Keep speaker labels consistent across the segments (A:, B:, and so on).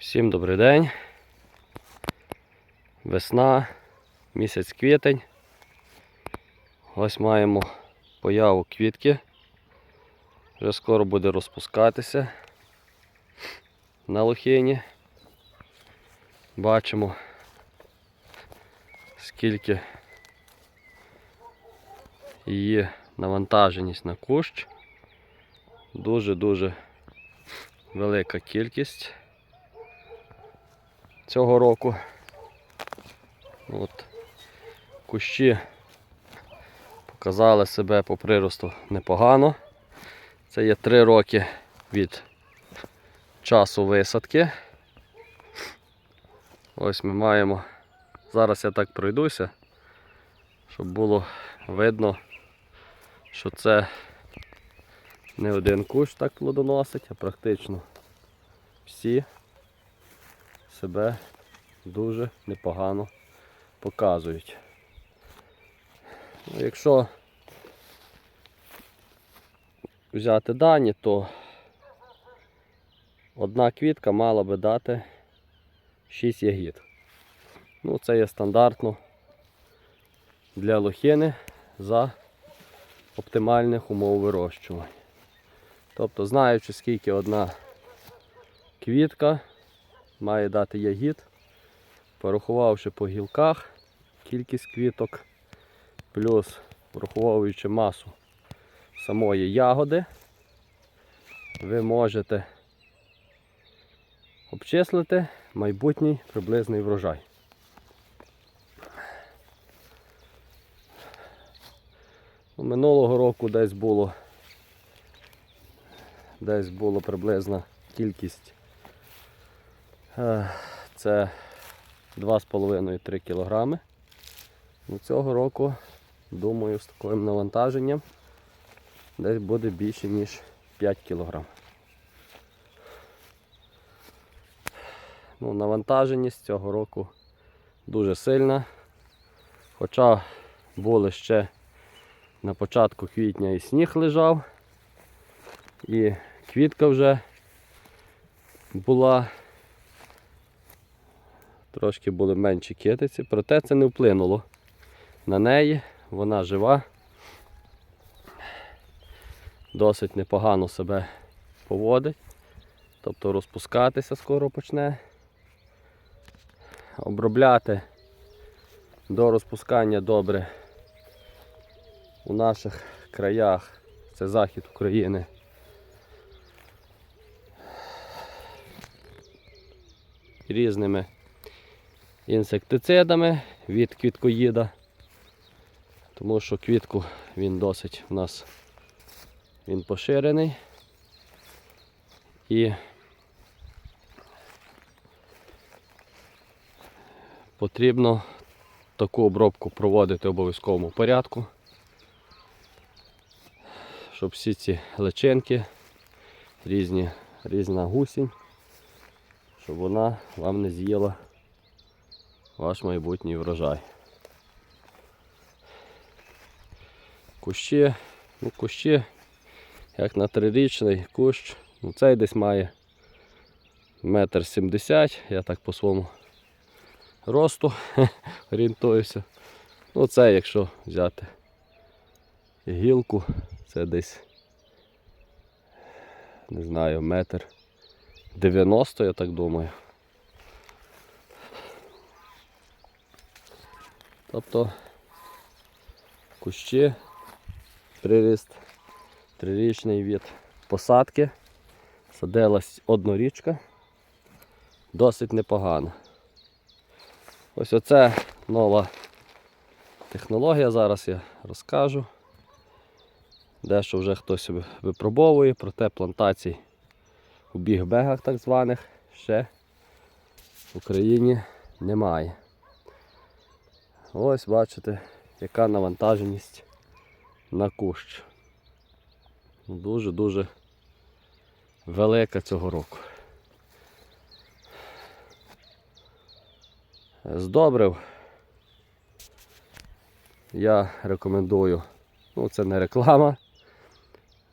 A: Всім добрий день. Весна, місяць квітень. Ось маємо появу квітки. Вже скоро буде розпускатися на лохині. Бачимо, скільки її навантаженість на кущ. Дуже-дуже велика кількість цього року. От. Кущі показали себе по приросту непогано. Це є 3 роки від часу висадки. Ось ми маємо. Зараз я так пройдуся, щоб було видно, що це не один кущ так плодоносить, а практично всі себе дуже непогано показують. Ну, Якщо взяти дані, то одна квітка мала би дати 6 ягід. Ну, це є стандартно для лохини за оптимальних умов вирощування. Тобто, знаючи, скільки одна квітка має дати ягід, порахувавши по гілках кількість квіток, плюс враховуючи масу самої ягоди, ви можете обчислити майбутній приблизний врожай. Ну, Минулого року десь було десь було приблизна кількість це 2,5-3 кг. Ну, Цього року, думаю, з таким навантаженням десь буде більше, ніж 5 кг. Ну, навантаженість цього року дуже сильна. Хоча були ще на початку квітня і сніг лежав, і квітка вже була, трошки були менші китиці, проте це не вплинуло на неї, вона жива, досить непогано себе поводить, тобто розпускатися скоро почне, обробляти до розпускання добре у наших краях, це захід України. Різними інсектицидами від квіткоїда, тому що квітку він досить у нас він поширений. І потрібно таку обробку проводити в обов'язковому порядку щоб всі ці личинки, різні, різна гусінь, щоб вона вам не з'їла ваш майбутній врожай. Кущі, ну кущі, як на трирічний кущ, ну цей десь має метр сімдесят, я так по своєму росту орієнтуюся. Ну це якщо взяти гілку, це десь, не знаю, метр 90, я так думаю. Тобто кущі, приріст, трирічний від посадки, садилась однорічка, досить непогано. Ось оце нова технологія, зараз я розкажу. Дещо вже хтось випробовує, проте плантацій у бігбегах так званих ще в Україні немає. Ось бачите, яка навантаженість на кущ. Дуже-дуже велика цього року. З добрив я рекомендую, ну це не реклама,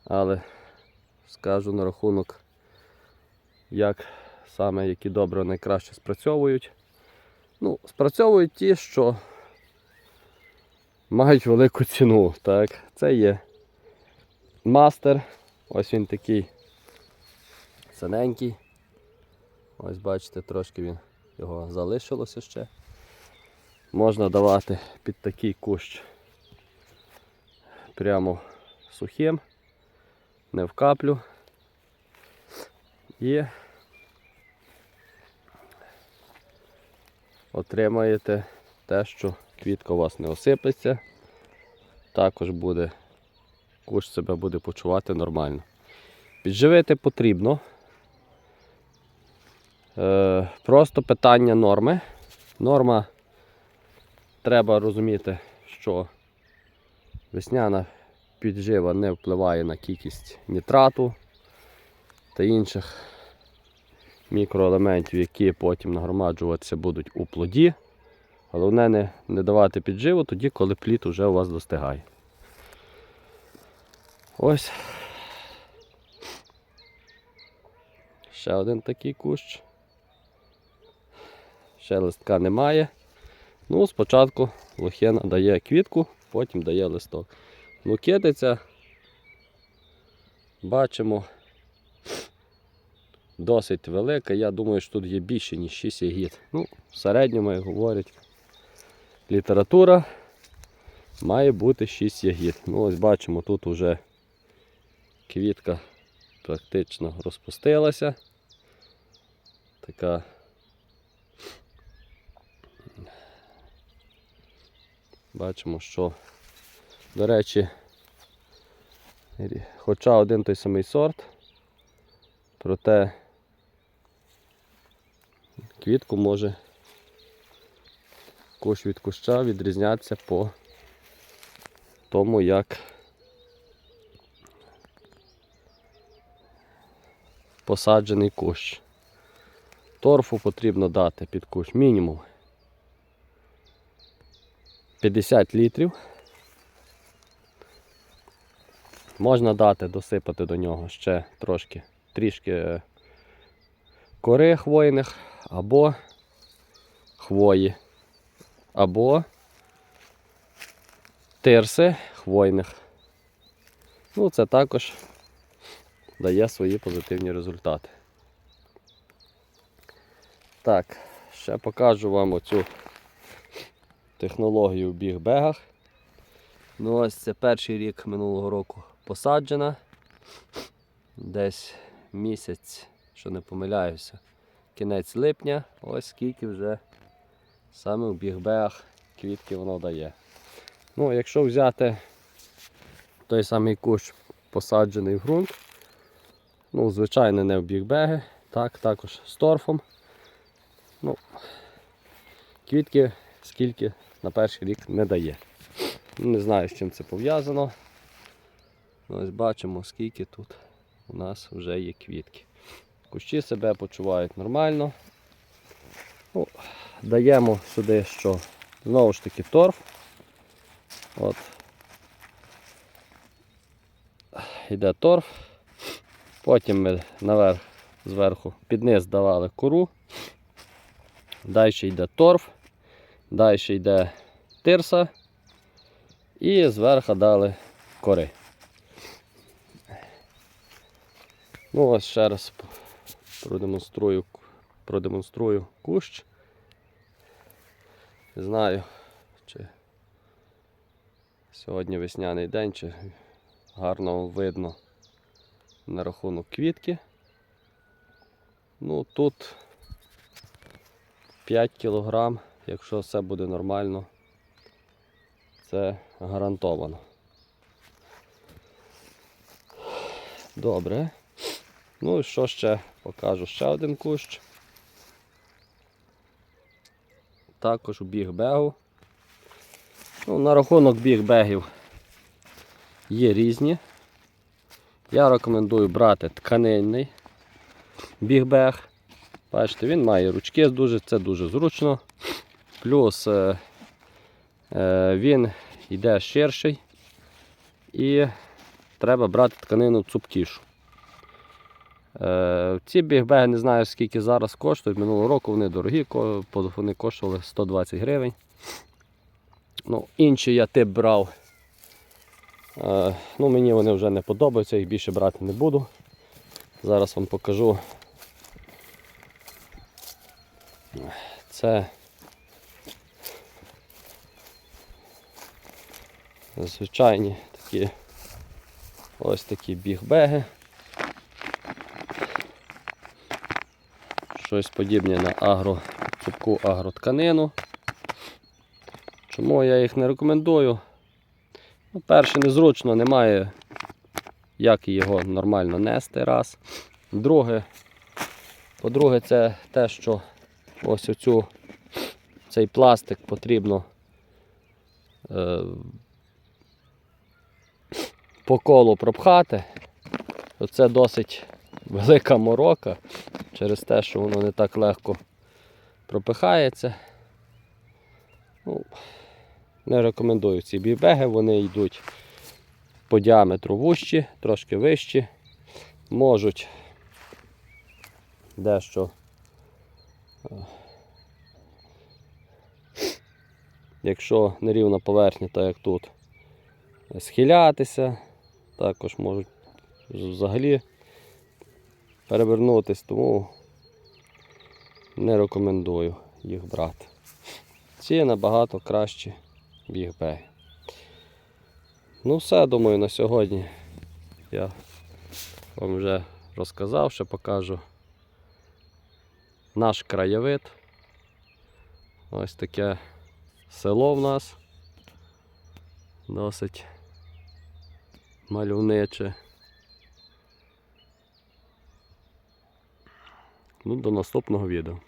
A: але скажу на рахунок, як саме які добре найкраще спрацьовують. Ну, спрацьовують ті, що мають велику ціну. Так? Це є мастер. Ось він такий синенький. Ось бачите, трошки він його залишилося ще. Можна давати під такий кущ прямо сухим, не в каплю. І отримаєте те, що квітка у вас не осиплеться. Також буде, кущ себе буде почувати нормально. Підживити потрібно. Е, просто питання норми. Норма треба розуміти, що весняна піджива не впливає на кількість нітрату та інших мікроелементів, які потім нагромаджуватися будуть у плоді. Головне не, не давати підживу тоді, коли плід уже у вас достигає. Ось. Ще один такий кущ. Ще листка немає. Ну, спочатку лохина дає квітку, потім дає листок. Ну, китиця, бачимо, досить велика. Я думаю, що тут є більше, ніж 6 ягід. Ну, в середньому, як говорить література, має бути 6 ягід. Ну, ось бачимо, тут вже квітка практично розпустилася. Така бачимо, що, до речі, хоча один той самий сорт, проте квітку може кущ від куща відрізнятися по тому, як посаджений кущ. Торфу потрібно дати під кущ мінімум 50 літрів. Можна дати, досипати до нього ще трошки, трішки е, кори хвойних або хвої, або тирси хвойних. Ну, це також дає свої позитивні результати. Так, ще покажу вам оцю технологію в бігбегах. Ну ось це перший рік минулого року посаджена. Десь місяць, що не помиляюся, кінець липня, ось скільки вже саме в бігбегах квітки воно дає. Ну, якщо взяти той самий кущ посаджений в ґрунт, ну, звичайно, не в бігбеги, так, також з торфом. Ну, квітки скільки на перший рік не дає. Не знаю, з чим це пов'язано. Ну, Ось бачимо, скільки тут у нас вже є квітки. Кущі себе почувають нормально. Ну, даємо сюди що знову ж таки торф. От. Йде торф. Потім ми наверх зверху під низ давали кору. Далі йде торф, далі йде тирса і зверху дали кори. Ну ось ще раз продемонструю, продемонструю кущ. Не знаю, чи сьогодні весняний день, чи гарно видно на рахунок квітки. Ну тут 5 кілограм, якщо все буде нормально, це гарантовано. Добре. Ну і що ще покажу? Ще один кущ. Також у бігбегу. Ну, на рахунок бігбегів є різні. Я рекомендую брати тканинний бігбег. Бачите, він має ручки дуже, це дуже зручно. Плюс е, е, він йде ширший і треба брати тканину цупкішу. Е, ці бігбеги не знаю скільки зараз коштують. Минулого року вони дорогі, вони коштували 120 гривень. Ну, інші я тип брав. Е, ну, мені вони вже не подобаються, їх більше брати не буду. Зараз вам покажу. Це звичайні такі ось такі бігбеги. Щось подібне на агро, цупку агротканину. Чому я їх не рекомендую? Ну, перше, незручно, немає як його нормально нести раз. Друге, по-друге, це те, що ось оцю, цей пластик потрібно е, по колу пропхати. Це досить велика морока через те, що воно не так легко пропихається. Ну, не рекомендую ці бібеги, вони йдуть по діаметру вущі, трошки вищі. Можуть дещо, е, якщо нерівна поверхня, так як тут, схилятися, також можуть взагалі перевернутись, тому не рекомендую їх брати. Ці набагато кращі бігбеги. Ну все, думаю, на сьогодні я вам вже розказав, ще покажу наш краєвид. Ось таке село в нас. Досить мальовниче. Ну, до наступного відео.